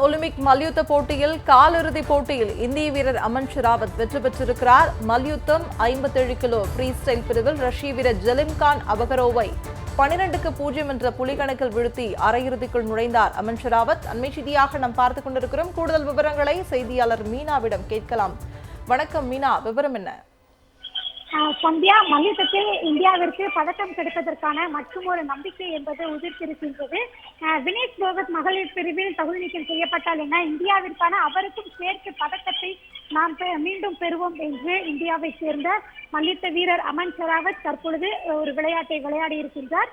Olympic மல்யுத்த போட்டியில் காலிறுதி போட்டியில் இந்திய வீரர் அமன் ஷிராவத் வெற்றி பெற்றிருக்கிறார். மல்யுத்தம் ஐம்பத்தேழு கிலோ ஃப்ரீ ஸ்டைல் பிரிவில் ரஷ்ய வீரர் ஜலிம்கான் அபகரோவை பனிரெண்டுக்கு பூஜ்ஜியம் என்ற புலிகணக்கில் வீழ்த்தி அரையிறுதிக்குள் நுழைந்தார் அமன் ஷிராவத். அண்மை செய்தியாக நாம் பார்த்துக் கொண்டிருக்கிறோம். கூடுதல் விவரங்களை செய்தியாளர் மீனாவிடம் கேட்கலாம். வணக்கம் மீனா விவரம் என்ன? சந்தியா மல்யுத்தத்தில் இந்தியாவிற்கு பதக்கம் கிடைப்பதற்கான மற்றும் ஒரு நம்பிக்கை என்பது உதிர்த்திருக்கின்றது. வினேஷ் போகத் மகளிர் பிரிவில் தகுதி நீக்கம் செய்யப்பட்டால் என்ன? இந்தியாவிற்கான அவருக்கும் சேர்த்து பதக்கத்தை நாம் பெ- மீண்டும் பெறுவோம் என்று இந்தியாவை சேர்ந்த மல்யுத்த வீரர் அமன் சராவத் தற்பொழுது ஒரு விளையாட்டை விளையாடி இருக்கின்றார்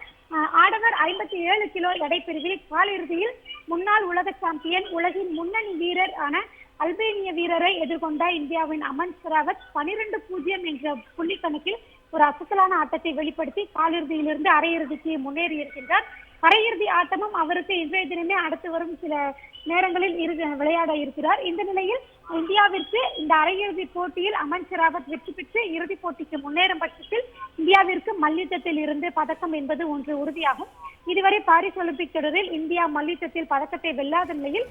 ஆடவர் ஐம்பத்தி ஏழு கிலோ எடை பிரிவில் காலிறுதியில் முன்னாள் உலக சாம்பியன் உலகின் முன்னணி வீரர் ஆன அல்பேனிய வீரரை எதிர்கொண்ட இந்தியாவின் அமன் சிராவத் பனிரெண்டு பூஜ்ஜியம் என்ற புள்ளி கணக்கில் ஒரு அசத்தலான ஆட்டத்தை வெளிப்படுத்தி காலிறுதியிலிருந்து அரையிறுதிக்கு முன்னேறி இருக்கின்றார் அரையிறுதி ஆட்டமும் அவருக்கு இன்றைய தினமே அடுத்து வரும் சில நேரங்களில் இரு விளையாட இருக்கிறார். இந்த நிலையில் இந்தியாவிற்கு இந்த அரையிறுதி போட்டியில் அமன் சிராவத் வெற்றி பெற்று இறுதிப் போட்டிக்கு முன்னேறும் பட்சத்தில் இந்தியாவிற்கு மல்யுத்தத்தில் இருந்து பதக்கம் என்பது ஒன்று உறுதியாகும். இதுவரை பாரிஸ் ஒலிம்பிக் தொடரில் இந்தியா மல்யுத்தத்தில் பதக்கத்தை வெல்லாத நிலையில்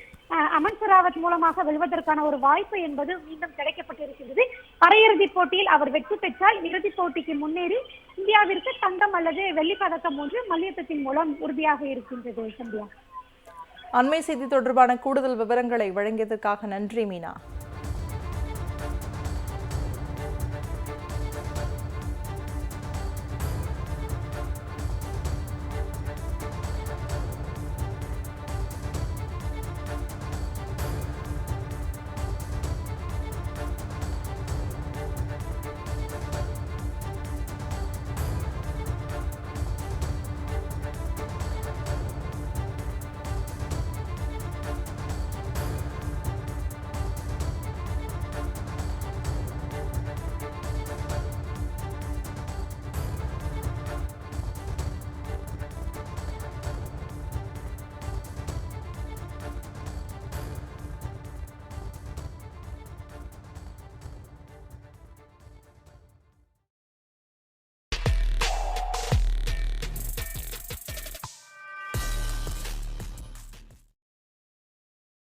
அமன் சராவத் மூலமாக வெல்வதற்கான ஒரு வாய்ப்பு என்பது மீண்டும் கிடைக்கப்பட்டிருக்கிறது அரையிறுதிப் போட்டியில் அவர் வெற்றி பெற்றால் இறுதிப் போட்டிக்கு முன்னேறி இந்தியாவிற்கு தங்கம் அல்லது வெள்ளி பதக்கம் ஒன்று மல்யுத்தத்தின் மூலம் உறுதியாக இருக்கின்றது சந்தியா. அண்மை செய்தி தொடர்பான கூடுதல் விவரங்களை வழங்கியதற்காக நன்றி மீனா.